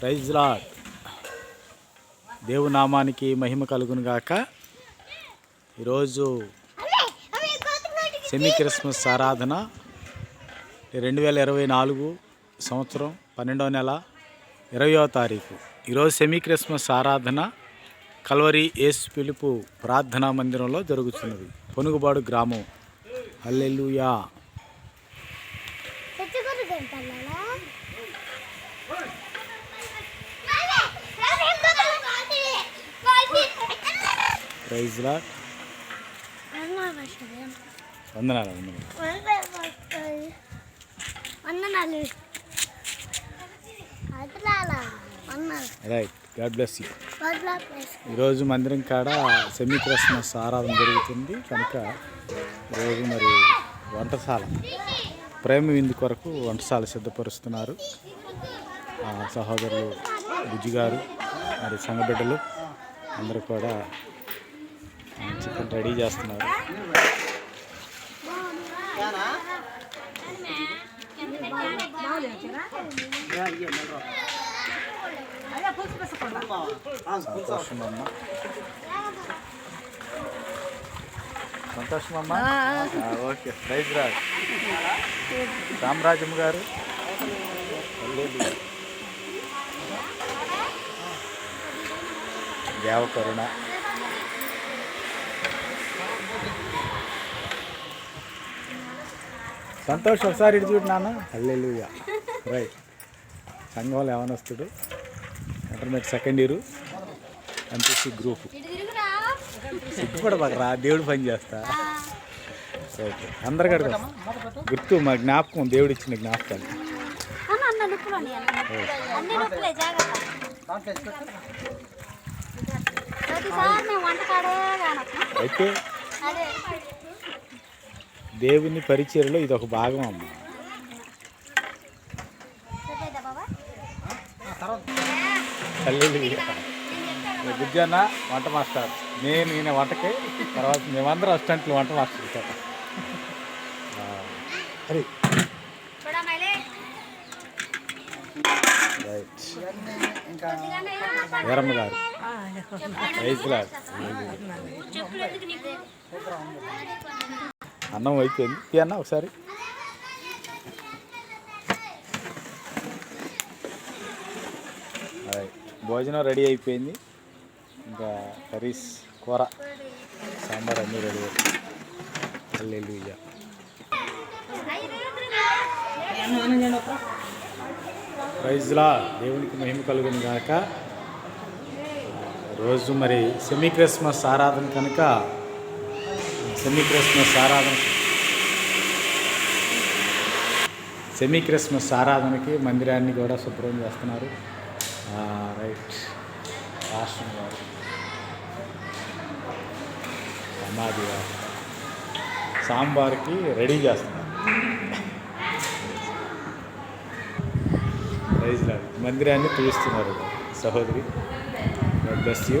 Praise lord. దేవునామానికి మహిమ కలుగును గాక ఈరోజు సెమీ క్రిస్మస్ ఆరాధన. రెండు వేల ఇరవై నాలుగు సంవత్సరం పన్నెండవ నెల ఇరవయో తారీఖు. ఈరోజు సెమీ క్రిస్మస్ ఆరాధన కల్వరి ఏసు పిలుపు ప్రార్థనా మందిరంలో జరుగుతున్నది. పొనుగుబాడు గ్రామం. హల్లెలూయా. ప్రైజ్ లాడ్ వందనాలు వందనాలు. వందనాలు రైట్ గాడ్ బ్లెస్ యూ ఈరోజు మందిరం కాడ సెమీ క్రిస్మస్ ఆరాధన జరుగుతుంది. కనుక ఈరోజు మరి వంటశాల ప్రేమ విందు కొరకు వంటశాల సిద్ధపరుస్తున్నారు. ఆ సహోదరులు బుజ్జి గారు మరి సంగబిడ్డలు అందరూ కూడా చికెన్ రెడీ చేస్తున్నారు. సంతోషం అమ్మ సంతోషం అమ్మ ఆ, ఓకే. ప్రైజ్ రాజ్. సామ్రాజ్యం గారు. దేవకరుణ. సంతోష్ ఒకసారి ఇటు చూడు నాన్న. హల్లెలూయా. రైట్. సంఘంలో ఏమనొస్తుడు intermediate second year. MPC group సిగ్గుపడబాకరా దేవుడు పని చేస్తా. ఓకే అందరు కడుగు గుర్తు మా జ్ఞాపకం దేవుడు ఇచ్చిన జ్ఞాపకాలు. అయితే దేవుని పరిచయలో ఇది ఒక భాగం అమ్మ. చెప్పేదా బాబా? హల్లెలూయా. బుజ్జి అన్న వంట మాస్టర్. నేను ఈయన వంటకి తర్వాత మేమందరం అసిస్టెంట్లు వంట మాస్టర్ ఇస్తారు అరే. రైట్. వీరమ్మ గారు. నీకు అన్నం అయిపోయింది తీ అన్న ఒకసారి? భోజనం రెడీ అయిపోయింది. ఇంకా కర్రీస్ కూర సాంబార్ అన్నీ రెడీ అయ్యాయి. ప్రైజ్లా దేవునికి మహిమ కలుగును గాక. రోజు మరి సెమీ క్రిస్మస్ ఆరాధన కనుక సెమీ క్రిస్మస్ ఆరాధన సెమీ క్రిస్మస్ ఆరాధనకి మందిరాన్ని కూడా శుభ్రం చేస్తున్నారు. రైట్. రాష్ట్రం గారు సమాధి గారు సాంబార్కి రెడీ చేస్తున్నారు. ప్రైజ్ మందిరాన్ని పిలుస్తున్నారు. సహోదరి బ్లెస్ యూ.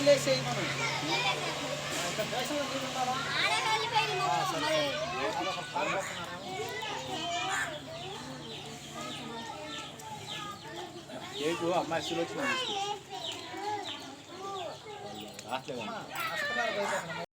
పట్టినాయి మనం. అమ్మాయి స్కూల్ వచ్చిన రావట్లేదా?